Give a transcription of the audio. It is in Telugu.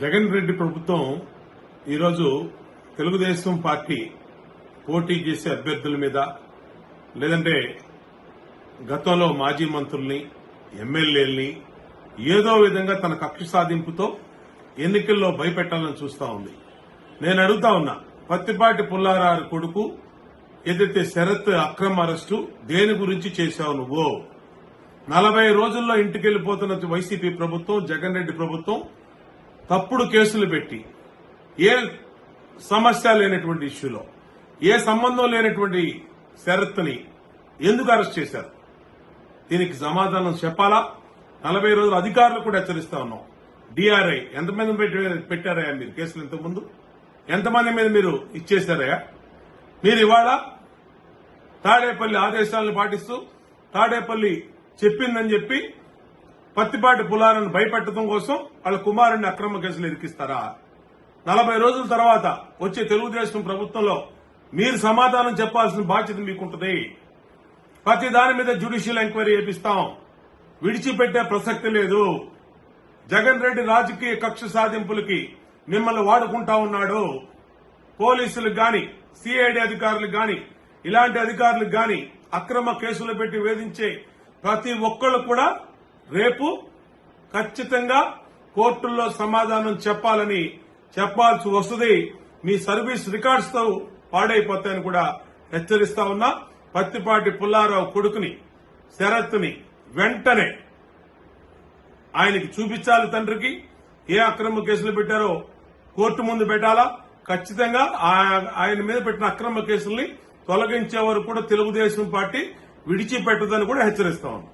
జగన్ రెడ్డి ప్రభుత్వం ఈరోజు తెలుగుదేశం పార్టీ పోటీ చేసే అభ్యర్థుల మీద లేదంటే గతంలో మాజీ మంత్రుల్ని ఎమ్మెల్యేల్ని ఏదో విధంగా తన కక్ష సాధింపుతో ఎన్నికల్లో భయపెట్టాలని చూస్తా ఉంది. నేను అడుగుతా ఉన్నా పత్తిపాటి పుల్లారారు కొడుకు ఏదైతే శరత్ అక్రమ అరెస్టు దేని గురించి చేశావు నువ్వు? నలభై రోజుల్లో ఇంటికి వెళ్ళిపోతున్న వైసీపీ ప్రభుత్వం జగన్ రెడ్డి ప్రభుత్వం తప్పుడు కేసులు పెట్టి ఏ సమస్య లేనటువంటి ఇష్యూలో ఏ సంబంధం లేనటువంటి శరత్ని ఎందుకు అరెస్ట్ చేశారు? దీనికి సమాధానం చెప్పాలా? నలభై రోజులు అధికారులు కూడా హెచ్చరిస్తా ఉన్నాం. డిఆర్ఐ ఎంతమంది పెట్టి- పెట్టారయ్యా మీరు కేసులు ఇంతకుముందు? ఎంతమంది మీద మీరు ఇచ్చేశారయ్యా? మీరు ఇవాళ తాడేపల్లి ఆదేశాలను పాటిస్తూ తాడేపల్లి చెప్పిందని చెప్పి పత్తిపాటి పులాలను భయపెట్టడం కోసం వాళ్ళ కుమారుడిని అక్రమ కేసులు ఇరికిస్తారా నలభై రోజుల తర్వాత వచ్చే తెలుగుదేశం ప్రభుత్వంలో మీరు సమాధానం చెప్పాల్సిన బాధ్యత మీకుంటుంది. ప్రతి దాని మీద జ్యుడిషియల్ ఎంక్వైరీ చేపిస్తాం. విడిచిపెట్టే ప్రసక్తి లేదు. జగన్ రెడ్డి రాజకీయ కక్ష సాధింపులకి మిమ్మల్ని వాడుకుంటా ఉన్నాడు. పోలీసులకు గాని సిఐడి అధికారులకు గాని ఇలాంటి అధికారులకు గాని అక్రమ కేసులు పెట్టి వేధించే ప్రతి ఒక్కళ్ళు కూడా రేపు ఖచ్చితంగా కోర్టుల్లో సమాధానం చెప్పాలని చెప్పాల్సి వస్తుంది. మీ సర్వీస్ రికార్డ్స్తో పాడైపోతాయని కూడా హెచ్చరిస్తా ఉన్నా. పత్తిపాటి పుల్లారావు కొడుకుని శరత్ని వెంటనే ఆయనకి చూపించాలి తండ్రికి. ఏ అక్రమ కేసులు పెట్టారో కోర్టు ముందు పెట్టాలా? ఖచ్చితంగా ఆయన మీద పెట్టిన అక్రమ కేసుల్ని తొలగించే వరకు కూడా తెలుగుదేశం పార్టీ విడిచిపెట్టదని కూడా హెచ్చరిస్తా ఉన్నాం